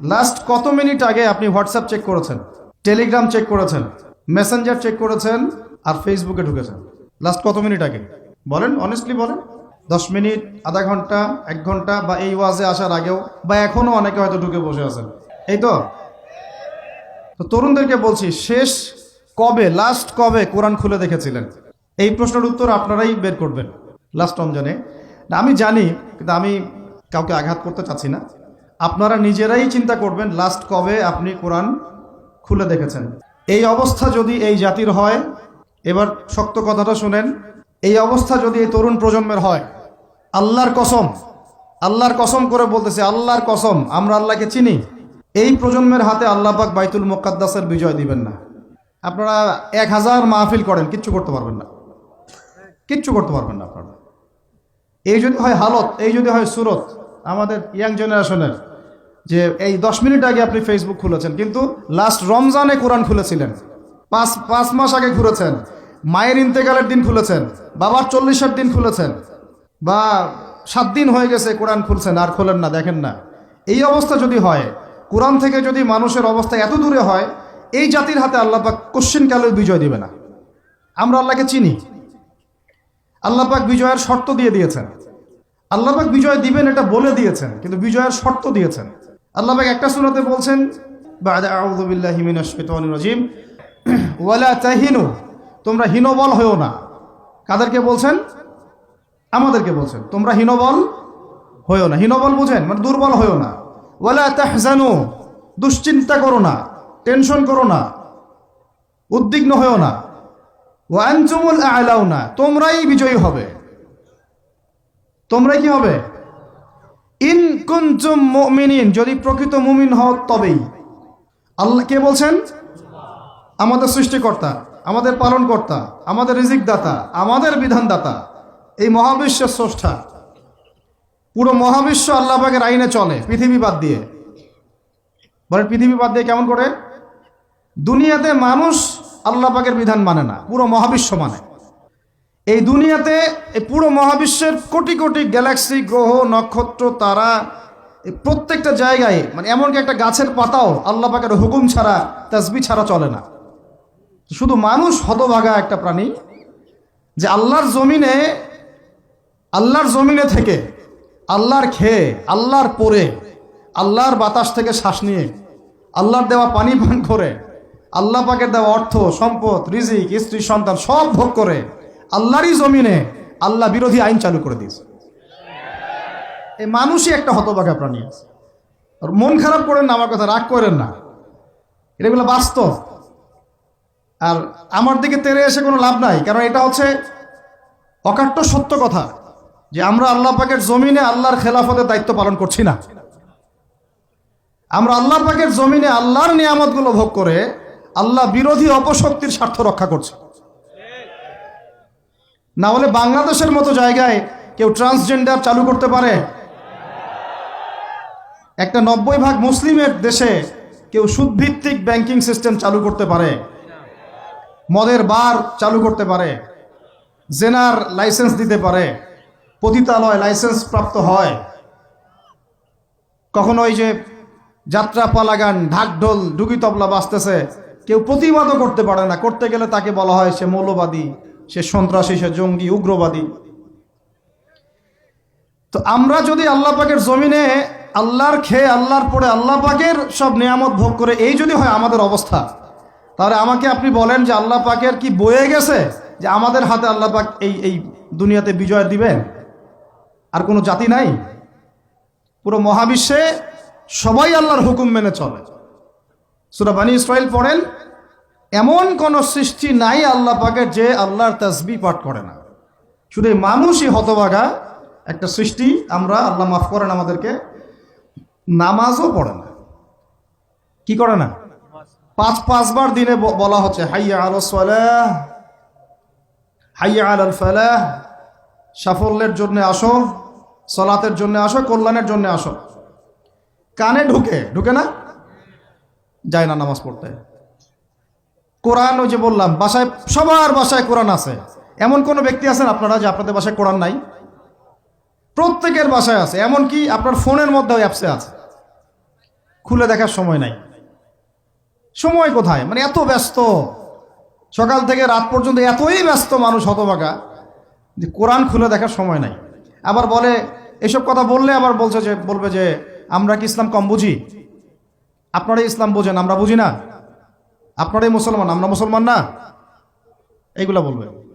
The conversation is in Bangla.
লাস্ট কত মিনিট আগে আপনি হোয়াটসঅ্যাপ চেক করেছেন? টেলিগ্রাম চেক করেছেন? মেসেঞ্জার চেক করেছেন? আর ফেসবুকে ঢুকেছেন? লাস্ট কত মিনিট আগে? বলেন অনেস্টলি বলেন। দশ মিনিট, আধা ঘণ্টা, এক ঘণ্টা বা এই ওয়াজে আসার আগেও বা এখনও অনেকে হয়তো ঢুকে বসে আছেন। এই তো? তো তরুণদেরকে বলছি, শেষ কবে লাস্ট কবে কোরআন খুলে দেখেছিলেন? এই প্রশ্নের উত্তর আপনারাই বের করবেন। লাস্ট রমজানে। আমি জানি, কিন্তু আমি কাউকে আঘাত করতে চাচ্ছি না। আপনারা নিজেরাই চিন্তা করবেন লাস্ট কবে আপনি কোরআন খুলে দেখেছেন। এই অবস্থা যদি এই জাতির হয়, এবার শক্ত কথাটা শুনেন, এই অবস্থা যদি এই তরুণ প্রজন্মের হয়, আল্লাহর কসম আল্লাহর কসম করে বলতেছে, আল্লাহর কসম, আমরা আল্লাহকে চিনি। এই প্রজন্মের হাতে আল্লাহ পাক বাইতুল মোকাদ্দাসের বিজয় দিবেন না। আপনারা এক হাজার মাহফিল করেন, কিচ্ছু করতে পারবেন না। কিচ্ছু করতে পারবেন না আপনারা। এই যদি হয় হালত, এই যদি হয় সুরত আমাদের ইয়াং জেনারেশনের যে এই দশ মিনিট আগে আপনি ফেসবুক খুলেছেন, কিন্তু লাস্ট রমজানে কোরআন খুলেছিলেন। পাঁচ পাঁচ মাস আগে খুলেছেন। মায়ের ইন্তেকালের দিন খুলেছেন। বাবার চল্লিশের দিন খুলেছেন। বা সাত দিন হয়ে গেছে কোরআন খুলছেন, আর খোলেন না, দেখেন না। এই অবস্থা যদি হয়, কোরআন থেকে যদি মানুষের অবস্থা এত দূরে হয়, এই জাতির হাতে আল্লাহ পাক কোশ্চিন কালেও বিজয় দিবে না। আমরা আল্লাহকে চিনি। আল্লাহ পাক বিজয়ের শর্ত দিয়ে দিয়েছেন। আল্লাহ পাক বিজয় দিবেন এটা বলে দিয়েছেন, কিন্তু বিজয়ের শর্ত দিয়েছেন। আল্লাহ পাক একটা সুরাতে বলছেন রাজিম তোমরা হীনবল হয়েও না। কাদেরকে বলছেন? আমাদেরকে বলছেন, তোমরা হীনবল হয়েও না। হীনবল বুঝেন মানে দুর্বল হয়েও না। ওয়ালা তাহজানু, দুশ্চিন্তা করো না, টেনশন করো না, উদ্বিগ্ন হয়েও না। ওয়ানচুমুল আলাও না তোমরাই বিজয়ী হবে। তোমরাই কি হবে? ইন কুনচুম মুমিনিন, যদি প্রকৃত মুমিন হও তবেই। আল্লাহ কে বলছেন? আমাদের সৃষ্টিকর্তা, আমাদের পালনকর্তা, আমাদের রিজিকদাতা, আমাদের বিধানদাতা, এই মহাবিশ্বের স্রষ্টা। পুরো মহাবিশ্ব আল্লাহ পাকের আইনে চলে, পৃথিবী বাদ দিয়ে। বলেন, পৃথিবী বাদ দিয়ে কেমন করে? দুনিয়াতে মানুষ আল্লাহ পাকের বিধান মানে না, পুরো মহাবিশ্ব মানে। এই দুনিয়াতে এই পুরো মহাবিশ্বের কোটি কোটি গ্যালাক্সি, গ্রহ, নক্ষত্র, তারা প্রত্যেকটা জায়গায় মানে এমনকি একটা গাছের পাতাও আল্লাহ পাকের হুকুম ছাড়া তাসবি ছাড়া চলে না। শুধু মানুষ হতভাগা একটা প্রাণী যে আল্লাহর জমিনে আল্লাহর জমিনে থেকে আল্লাহর খেয়ে, আল্লাহর পরে আল্লাহর বাতাস থেকে শ্বাস নিয়ে, আল্লাহর দেওয়া পানি পান করে, আল্লাহ পাকের দেওয়া অর্থ, সম্পদ, রিজিক, স্ত্রী, সন্তান সব ভোগ করে আল্লাহরই জমিনে আল্লাহ বিরোধী আইন চালু করে দিয়েছে। এই মানুষই একটা হতভাগা প্রাণী আছে। আর মন খারাপ করেন না, আমার কথা রাগ করেন না। এগুলো বাস্তব। আর আমার দিকে তেরে এসে কোনো লাভ নাই, কারণ এটা হচ্ছে অকাট্য সত্য কথা যে আমরা আল্লাহ পাকের জমিনে আল্লাহর খেলাফতের দায়িত্ব পালন করছি না। আমরা আল্লাহ পাকের জমিনে আল্লাহর নিয়ামতগুলো ভোগ করে আল্লাহ বিরোধী অপশক্তির স্বার্থ রক্ষা করছে। না হলে বাংলাদেশের মতো জায়গায় কেউ ট্রান্সজেন্ডার চালু করতে পারে। একটা নব্বই ভাগ মুসলিমের দেশে কেউ সুদভিত্তিক ব্যাংকিং সিস্টেম চালু করতে পারে। মদের বার চালু করতে পারে। জেনার লাইসেন্স দিতে পারে। পতিতালয় লাইসেন্স প্রাপ্ত হয়। কখনো ওই যে যাত্রা পালাগান ঢাকঢোল ডুগি তবলা বাজতেছে, কেউ প্রতিবাদও করতে পারে না। করতে গেলে তাকে বলা হয় সে মৌলবাদী। সে সন্ত্রাসী, সে জঙ্গি, উগ্রবাদী। তো আমরা যদি আল্লাহ পাকের জমিনে আল্লাহর খেয়ে আল্লাহর পরে আল্লাহ পাকের সব নিয়ামত ভোগ করে এই যদি হয় আমাদের অবস্থা, তাহলে আমাকে আপনি বলেন যে আল্লাহ পাকের কি বয়ে গেছে যে আমাদের হাতে আল্লাহ পাক এই এই দুনিয়াতে বিজয় দিবেন আর কোনো জাতি নাই। পুরো মহাবিশ্বে সবাই আল্লাহর হুকুম মেনে চলে। সুরা বানী ইসরায়েল পড়েন এমন কোন সৃষ্টি নাই আল্লাহ পাকের যে আল্লাহর তাসবি পাঠ করে না। শুধু মানুষই হতভাগা একটা সৃষ্টি, আমরা আল্লাহ মাফ করেন আমাদেরকে, নামাজও পড়ে না। কি করে না? পাঁচ, পাঁচবার দিনে বলা হচ্ছে, হাইয়া আল সালাহ, হাইয়া আল ফালাহ, সাফল্যের জন্য আসো, সলাতের জন্য আসো, কল্যাণের জন্য আসো। কানে ঢুকে ঢুকে না? যায় না নামাজ পড়তে। কোরআন ওই যে বললাম, বাসায়, সবার বাসায় কোরআন আছে। এমন কোনো ব্যক্তি আছেন আপনারা যে আপনাদের বাসায় কোরআন নাই? প্রত্যেকের বাসায় আছে, এমনকি আপনার ফোনের মধ্যে ওই অ্যাপসে আছে। খুলে দেখার সময় নাই। সময় কোথায়? মানে এত ব্যস্ত। সকাল থেকে রাত পর্যন্ত এতই ব্যস্ত মানুষ হতবাকা যে কোরআন খুলে দেখার সময় নাই। আবার বলে, এসব কথা বললে আবার বলছে যে, বলবে যে, আমরা কি ইসলাম কম বুঝি? আপনারাই ইসলাম বোঝেন, আমরা বুঝি না। আপনারাই মুসলমান আমরা মুসলমান না? এইগুলা বলবে